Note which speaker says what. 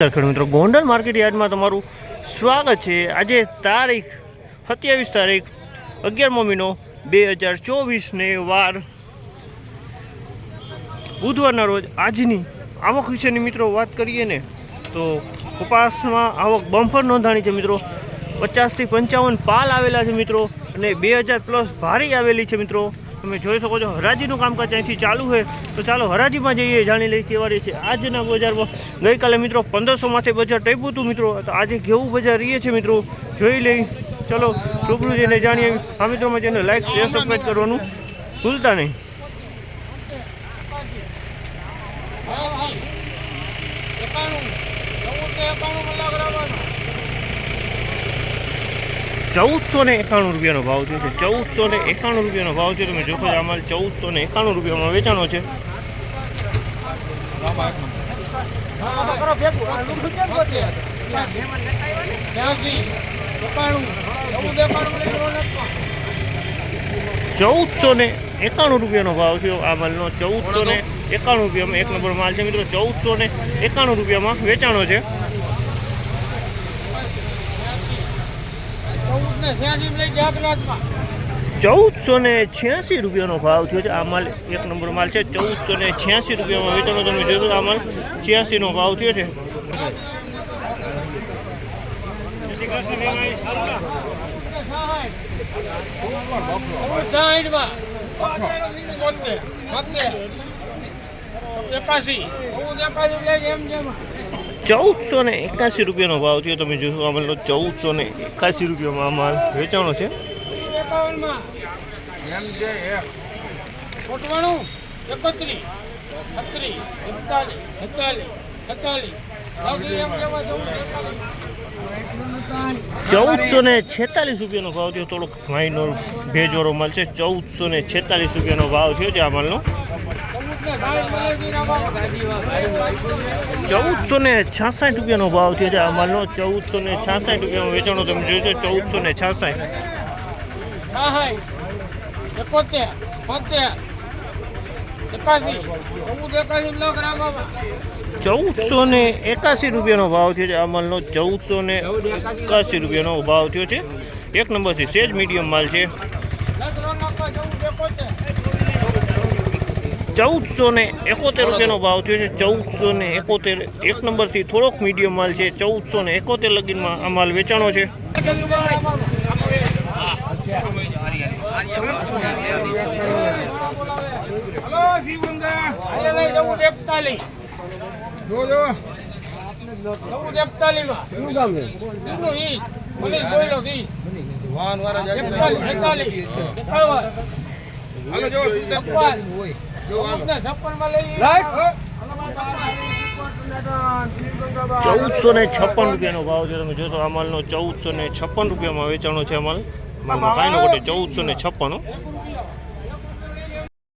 Speaker 1: ખેડૂત મિત્રો. ગોંડલ માર્કેટ યાર્ડમાં તમારું સ્વાગત છે. આજે તારીખ, સત્યાવીસ તારીખ અગિયારમો મહિનો બે હજાર ચોવીસને વાર બુધવારના રોજ આજની આવક વિશેની મિત્રો વાત કરીએ ને, તો કપાસમાં આવક બમ્પર નોંધાણી છે મિત્રો. પચાસથી પંચાવન પાલ આવેલા છે મિત્રો અને બે હજાર પ્લસ ભારી આવેલી છે મિત્રો. તમે જોઈ શકો છો, હરાજીનું કામકાજ અહીંથી ચાલુ છે. તો ચાલો, હરાજીમાં જઈએ, જાણી લઈએ કેવા રહે છે. આજના બજારમાં ગઈકાલે મિત્રો પંદરસોમાંથી બજાર ટેપ્યું હતું મિત્રો. તો આજે કેવું બજાર રહીએ છે મિત્રો? જોઈ લઈ ચલો, રૂબરૂ જઈને જાણીએ. આ મિત્રોમાં જઈને લાઈક શેર સબસ્ક્રાઈબ કરવાનું ભૂલતા નહીં. ચૌદસો ને એકાણું રૂપિયાનો ભાવ થયો છે. ચૌદસો ને એકાણું રૂપિયાનો ભાવ થયો. તમે જોખો માલ ચૌદસો ને એકાણું રૂપિયામાં વેચાણો છે. ચૌદસો ને એકાણું રૂપિયાનો ભાવ થયો આ માલનો. ચૌદસો ને એકાણું રૂપિયામાં એક નંબર માલ છે મિત્રો. ચૌદસો ને એકાણું રૂપિયામાં વેચાણો છે. ચૌદસો ને છ્યાસી રૂપિયાનો ભાવ થયો છે. આ માલ એક નંબર માલ છે. ચૌદસો ને છ્યાસી રૂપિયામાં વેચાણો તમે જોયું આ માલ છ્યાસીનો ભાવ થયો છે. ચૌદસો ને એકાસી રૂપિયાનો ભાવ છે તમે જોશો આ માલનો ચૌદસો ને એકાસી રૂપિયામાં આ માલ વેચાણો છે. ચૌદસો ને છેતાલીસ રૂપિયાનો ભાવ થયો. થોડોક માઇનોર ભેજવાળો માલ છે. ચૌદસો ને છેતાલીસ રૂપિયાનો ભાવ થયો છે આ માલનો. ચૌદસો ને છાસઠ રૂપિયાનો ભાવ થયો છે આ માલનો. ચૌદસો ને છાસઠ રૂપિયાનો વેચાણો તમે જોયો છો. ચૌદસો ને છાસઠ.
Speaker 2: એકોતેર બોતેર એકાસી. ચૌદ એકાસી લાખ રાખવામાં
Speaker 1: ચૌદસો ને એકાસી રૂપિયાનો ભાવ થયો છે આ માલનો. ચૌદસો ને એકાસી રૂપિયાનો ભાવ થયો છે. એક નંબરથી સેજ મીડિયમ માલ છે
Speaker 2: લાખ રાખવા ચૌદ એકોતેર
Speaker 1: ચૌદસો ને એકોતેર રૂપિયાનો ભાવ થયો છે. ચૌદસો ને એકોતેર એક નંબરથી થોડોક મીડિયમ માલ છે. ચૌદસો ને એકોતેર લગીનમાં આ માલ વેચાણો છે.
Speaker 2: હલો એકતાલીસ એકતાલીસ એકતાલીસ જો છપ્પન જો
Speaker 1: ચૌદસો ને છપ્પન રૂપિયાનો ભાવ છે. તમે જોશો આ માલનો ચૌદસો ને છપ્પન રૂપિયામાં વેચાણો છે આ માલ. માલમાં કાંઈ ન ઘટે ચૌદસો ને છપ્પન.